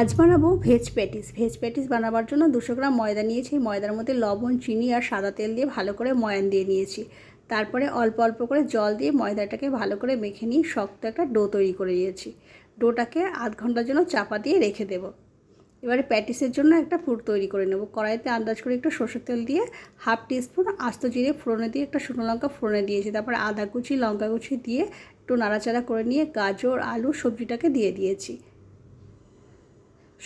আজ বানাবো veg patties veg patties বানাবার জন্য দুশো গ্রাম ময়দা নিয়েছি। ময়দার মধ্যে লবণ, চিনি আর সাদা তেল দিয়ে ভালো করে ময়ান দিয়ে নিয়েছি। তারপরে অল্প অল্প করে জল দিয়ে ময়দাটাকে ভালো করে মেখে নিয়ে শক্ত একটা ডো তৈরি করে নিয়েছি। ডোটাকে আধ ঘণ্টার জন্য চাপা দিয়ে রেখে দেবো। এবারে প্যাটিসের জন্য একটা পুর তৈরি করে নেব। কড়াইতে আন্দাজ করে একটু সর্ষের তেল দিয়ে হাফ টিস্পুন আস্ত জিরে ফোড়নে দিয়ে একটা শুকনো লঙ্কা ফোড়নে দিয়েছি। তারপর আদা কুচি, লঙ্কা কুচি দিয়ে একটু নাড়াচাড়া করে নিয়ে গাজর, আলু, সবজিটাকে দিয়ে দিয়েছি।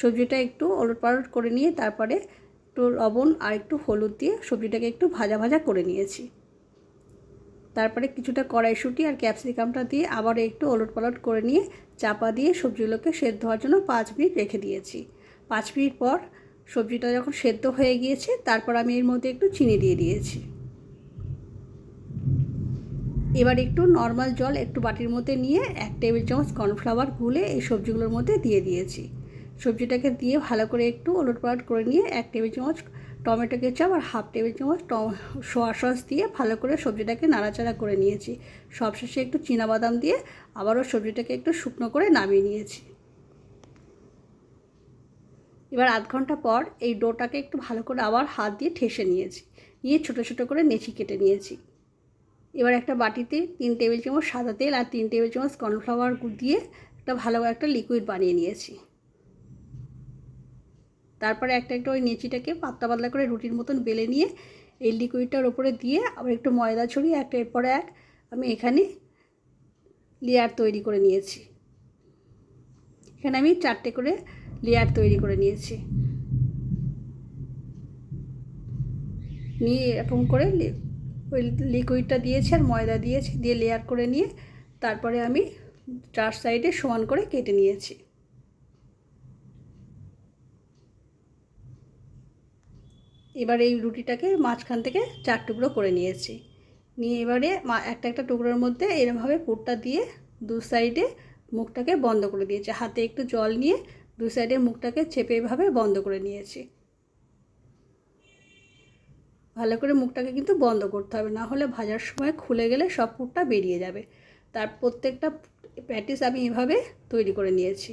সবজিটা একটু ওলট পালট করে নিয়ে তারপরে একটু লবণ আর একটু হলুদ দিয়ে সবজিটাকে একটু ভাজা ভাজা করে নিয়েছি। তারপরে কিছুটা কড়াইশুঁটি আর ক্যাপসিকামটা দিয়ে আবার একটু ওলট পালট করে নিয়ে চাপা দিয়ে সবজিগুলোকে সেদ্ধ হওয়ার জন্য পাঁচ মিনিট রেখে দিয়েছি। পাঁচ মিনিট পর সবজিটা যখন সেদ্ধ হয়ে গিয়েছে, তারপর আমি এর মধ্যে একটু চিনি দিয়ে দিয়েছি। এবার একটু নর্মাল জল একটু বাটির মধ্যে নিয়ে এক টেবিল চামচ কর্নফ্লাওয়ার গুলে এই সবজিগুলোর মধ্যে দিয়ে দিয়েছি। সবজিটাকে দিয়ে ভালো করে একটু ওলট পালট করে নিয়ে এক টেবিল চামচ টমেটো কেচাপ আর হাফ টেবিল চামচ সোয়া সস দিয়ে ভালো করে সবজিটাকে নাড়াচাড়া করে নিয়েছি। সবশেষে একটু বাদাম দিয়ে আবারও সবজিটাকে একটু শুকনো করে নামিয়ে নিয়েছি। এবার আধ ঘণ্টা পর এই ডোটাকে একটু ভালো করে আবার হাত দিয়ে ঠেসে নিয়েছি। নিয়ে ছোটো ছোটো করে নেচি কেটে নিয়েছি। এবার একটা বাটিতে তিন টেবিল চামচ সাদা তেল আর তিন টেবিল চামচ কর্নফ্লাওয়ার দিয়ে একটা ভালো একটা লিকুইড বানিয়ে নিয়েছি। তারপরে একটা একটা ওই নেচিটাকে পাতলা পাতলা করে রুটির মতন বেলে নিয়ে এই লিকুইডটার ওপরে দিয়ে আবার একটু ময়দা ছড়িয়ে একটা এরপরে এক আমি এখানে লেয়ার তৈরি করে নিয়েছি। এখানে আমি চারটে করে লেয়ার তৈরি করে নিয়েছি। নিয়ে এরকম করে ওই লিকুইডটা দিয়েছি আর ময়দা দিয়েছি, দিয়ে লেয়ার করে নিয়ে তারপরে আমি চার সাইডে সমান করে কেটে নিয়েছি। এবার এই রুটিটাকে মাঝখান থেকে চার টুকরো করে নিয়েছি। নিয়ে এবারে একটা একটা টুকরোর মধ্যে এরমভাবে পুরটা দিয়ে দু সাইডে মুখটাকে বন্ধ করে দিয়েছি। হাতে একটু জল নিয়ে দু সাইডে মুখটাকে চেপে এভাবে বন্ধ করে নিয়েছি। ভালো করে মুখটাকে কিন্তু বন্ধ করতে হবে, না হলে ভাজার সময় খুলে গেলে সব পুরটা বেরিয়ে যাবে। তার প্রত্যেকটা প্যাটিস আমি এভাবে তৈরি করে নিয়েছি।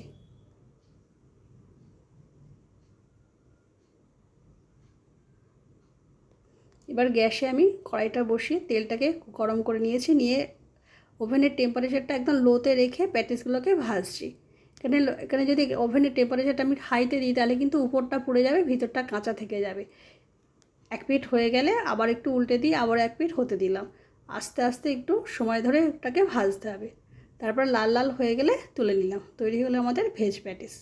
এবার গ্যাসে আমি কড়াইটা বসিয়ে তেলটাকে গরম করে নিয়েছি, নিয়ে ওভেনের টেম্পারেচারটা একদম লোতে রেখে প্যাটিসগুলোকে ভাজছি। এখানে এখানে যদি ওভেনের টেম্পারেচারটা আমি হাইতে দিই, তাহলে কিন্তু উপরটা পুড়ে যাবে, ভিতরটা কাঁচা থেকে যাবে। এক পিঠ হয়ে গেলে আবার একটু উল্টে দিয়ে আবার এক পিঠ হতে দিলাম। আস্তে আস্তে একটু সময় ধরে ওটাকে ভাজতে হবে। তারপর লাল লাল হয়ে গেলে তুলে নিলাম। তৈরি হলো আমাদের ভেজ প্যাটিস